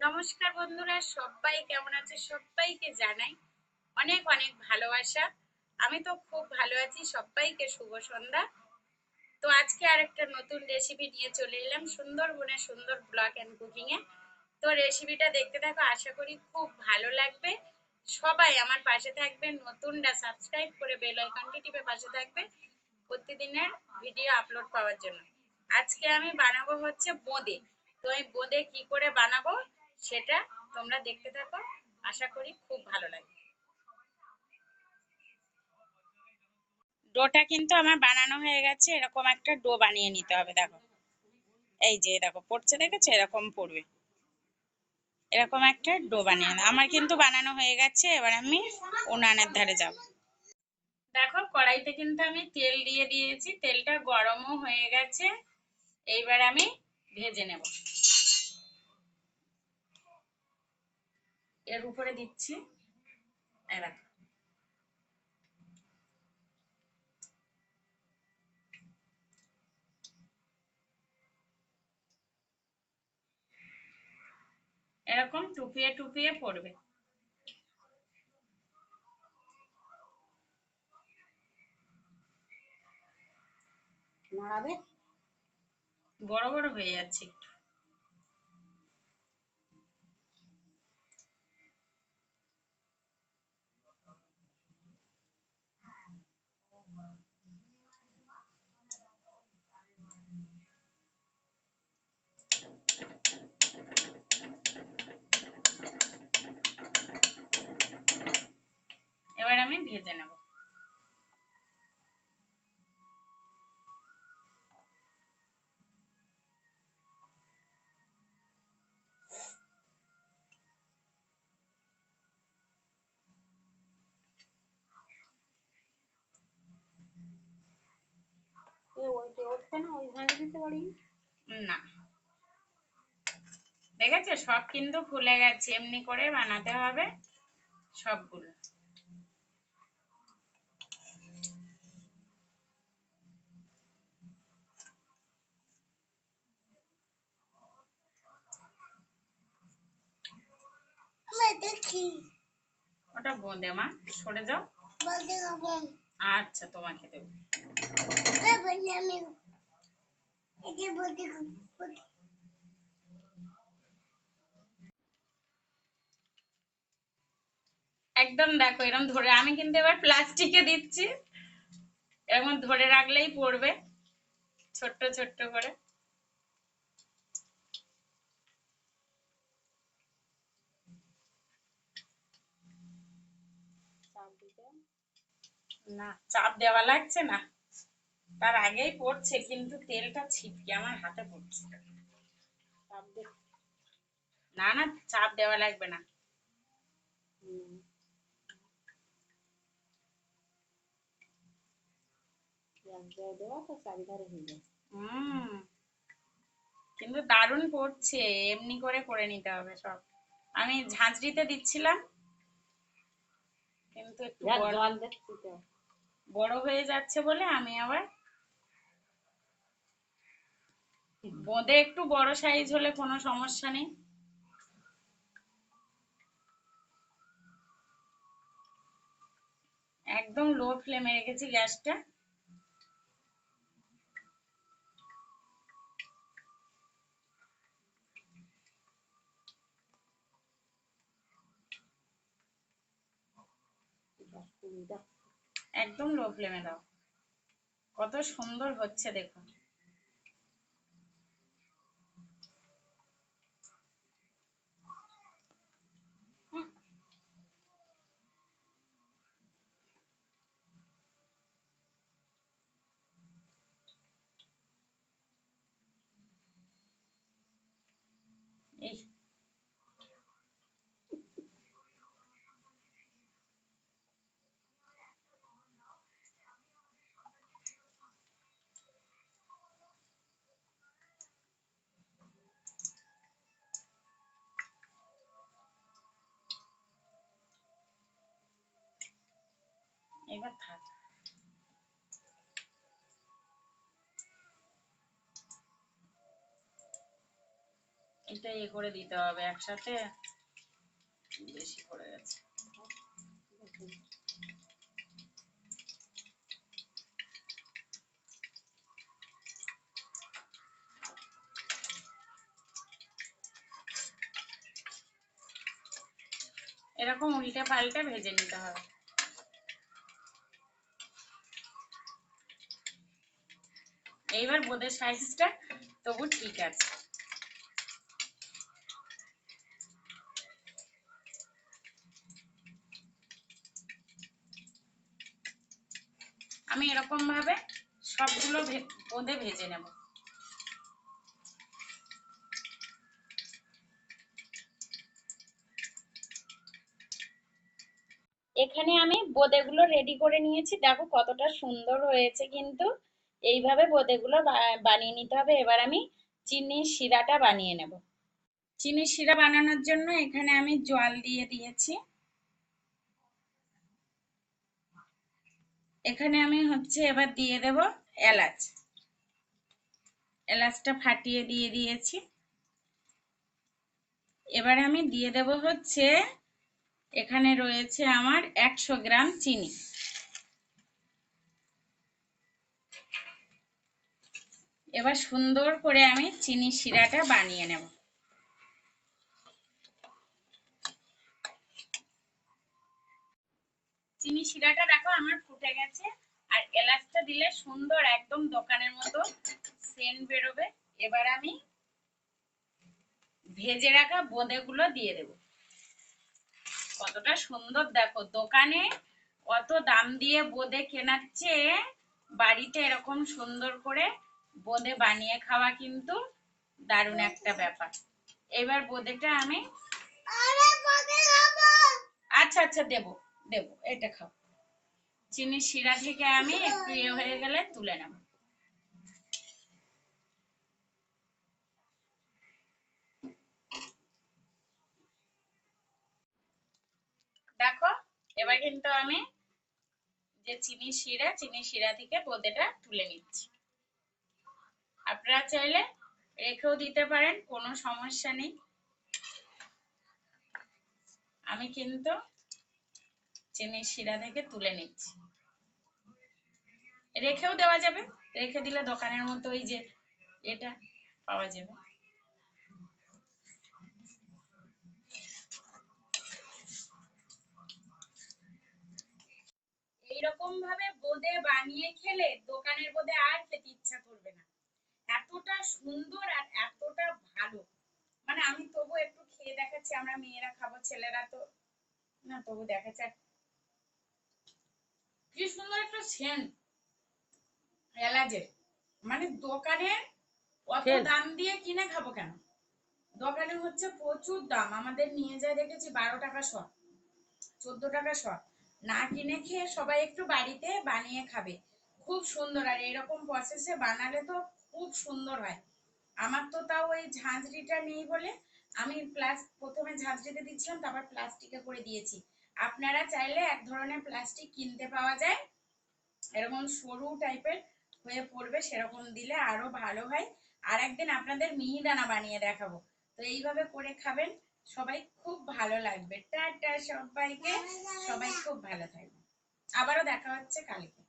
নমস্কার বন্ধুরা, সবাই কেমন আছে? সবাইকে জানাই অনেক অনেক ভালোবাসা। আমি তো খুব ভালো আছি, সবাইকে শুভ সন্ধ্যা। তো আজকে আর একটা নতুন রেসিপি নিয়ে চলে এলাম সুন্দরবনে, সুন্দর ব্লগ অ্যান্ড কুকিংয়ে তো রেসিপিটা দেখতে থাকো, আশা করি খুব ভালো লাগবে। সবাই আমার পাশে থাকবে নতুনটা সাবস্ক্রাইব করে বেল আইকনটি টিপে পাশে থাকবে প্রতিদিনের ভিডিও আপলোড পাওয়ার জন্য। আজকে আমি বানাবো হচ্ছে বোঁদে। তো আমি বোঁদে কি করে বানাবো? সেটা তোমরা দেখতে থাকো। আশা করি খুব ভালো লাগবে। ডোটা কিন্তু আমার বানানো হয়ে গেছে, এরকম একটা ডো বানিয়ে নিতে হবে, দেখো। এই যে, দেখো, পড়ছে দেখেছ? এরকম পড়বে। এরকম একটা ডো বানিয়ে। আমার কিন্তু বানানো হয়ে গেছে, এবার আমি উনানের ধারে যাব। দেখো, কড়াইতে কিন্তু আমি তেল দিয়ে দিয়েছি। তেলটা গরমও হয়ে গেছে। এইবার আমি ভেজে নেব। এর উপরে দিচ্ছি দেখো এরকম টুপিয়ে টুপিয়ে পড়বে বড় বড় হয়ে যাচ্ছে একটু এবার আমি ভেজে নেব। না দেখেছ? সব কিন্তু খুলে গেছে। এমনি করে বানাতে হবে সবগুলো। দেখি। ওটা বোঁদে মা সরে যাও। আচ্ছা তোমাকে দেবো। বলি আমি এটা একদম দেখো এরকম ধরে আমি কিন্তু এবার প্লাস্টিকে দিচ্ছি। এরকম ধরে রাখলেই পড়বে ছোট্ট ছোট্ট করে। না চাপ দেওয়া লাগছে না। তার আগেই পড়ছে কিন্তু তেলটা ছিটকে আমার হাতে পড়ছে। না না চাপ দেওয়া লাগবে না। কিন্তু দারুণ পড়ছে এমনি করে করে নিতে হবে সব। আমি ঝাঁঝরিতে দিচ্ছিলাম কিন্তু একটু বড় হয়ে যাচ্ছে বলে আমি আবার বোঁদে একটু বড় সাইজ হলে কোনো সমস্যা নেই। একদম লো ফ্লেমে রেখেছি গ্যাসটা। একদম লো ফ্লেমে দাও। কত সুন্দর হচ্ছে দেখো এই এবার থাক। তেলটা ইয়ে করে দিতে হবে একসাথে। বেশি পড়ে গেছে। এরকম উল্টে পাল্টে ভেজে নিতে হবে। এইবার বোঁদের সাইজটা তবু ঠিক আছে। আমি এরকম ভাবে সবগুলো বোঁদে ভেজে নেব। এখানে আমি বোঁদেগুলো রেডি করে নিয়েছি। দেখো কতটা সুন্দর হয়েছে কিন্তু। এইভাবে বোঁদেগুলো বানিয়ে নিতে হবে। এবার আমি চিনির শিরাটা বানিয়ে নেব। চিনির শিরা বানানোর জন্য এখানে আমি জল দিয়ে দিয়েছি। এখানে আমি হচ্ছে এবার দিয়ে দেব এলাচ। এলাচটা ফাটিয়ে দিয়ে দিয়েছি। এবার আমি দিয়ে দেব হচ্ছে, এখানে রয়েছে আমার একশো গ্রাম চিনি। এবার সুন্দর করে আমি চিনি শিরাটা বানিয়ে নেব। চিনি শিরাটা দেখো আমার ফুটে গেছে, আর এলাচটা দিলে সুন্দর একদম দোকানের মতো সেন্ট বেরোবে। এবার আমি ভেজে রাখা বোঁদেগুলো দিয়ে দেব। কতটা সুন্দর দেখো, দোকানে অত দাম দিয়ে বোঁদে কেনার চেয়ে বাড়িতে এরকম সুন্দর করে বোঁদে বানিয়ে খাওয়া কিন্তু দারুণ একটা ব্যাপার। এবার বোঁদেটা আমি আচ্ছা আচ্ছা দেব দেব এটা খাও। চিনির শিরা থেকে আমি একটু ইয়ে হয়ে গেলে তুলে নেব। দেখো এবার কিন্তু আমি যে চিনি শিরা চিনি শিরা থেকে বোঁদেটা তুলে নিচ্ছি। আপনারা চাইলে রেখেও দিতে পারেন, কোনো সমস্যা নেই। আমি কিন্তু চিনির শিরা থেকে তুলে নিচ্ছি। রেখেও দেওয়া যাবে, রেখে দিলে দোকানের মতো ওই যে এটা পাওয়া যাবে। এইরকম ভাবে বোঁদে বানিয়ে খেলে দোকানের বোঁদে আর খেতে ইচ্ছা করবে না। এতটা সুন্দর আর এতটা ভালো। মানে আমি তবু একটু খেয়ে দেখাচ্ছি আমরা মেয়েরা খাব ছেলেরা তো না তবু দেখাচ্ছে কি সুন্দর একটা সেন্ট। এলাচের। মানে দোকানে অত দাম দিয়ে কিনে খাব কেন? দোকানে হচ্ছে প্রচুর দাম। আমাদের নিয়ে যায় দেখেছি বারো টাকা শ চোদ্দ টাকা শ না কিনে খেয়ে সবাই একটু বাড়িতে বানিয়ে খাবে। খুব সুন্দর। আর এরকম প্রসেসে বানালে তো খুব সুন্দর হয়। আমার তো তাও ওই ঝাঁঝরিটা নেই বলে আমি প্লাস প্রথমে ঝাঁঝরিতে দিচ্ছিলাম, তারপর প্লাস্টিকে করে দিয়েছি। আপনারা চাইলে এক ধরনের প্লাস্টিক কিনতে পাওয়া যায়। এরকম সরু টাইপের হয়ে পড়বে, সেরকম দিলে আরও ভালো হয়। আর একদিন আপনাদের মিহিদানা বানিয়ে দেখাবো। তো এইভাবে করে খাবেন। সবাই খুব ভালো লাগবে। টাটা সবাইকে। সবাই খুব ভালো থাকবে আবারও দেখা হচ্ছে কালকে।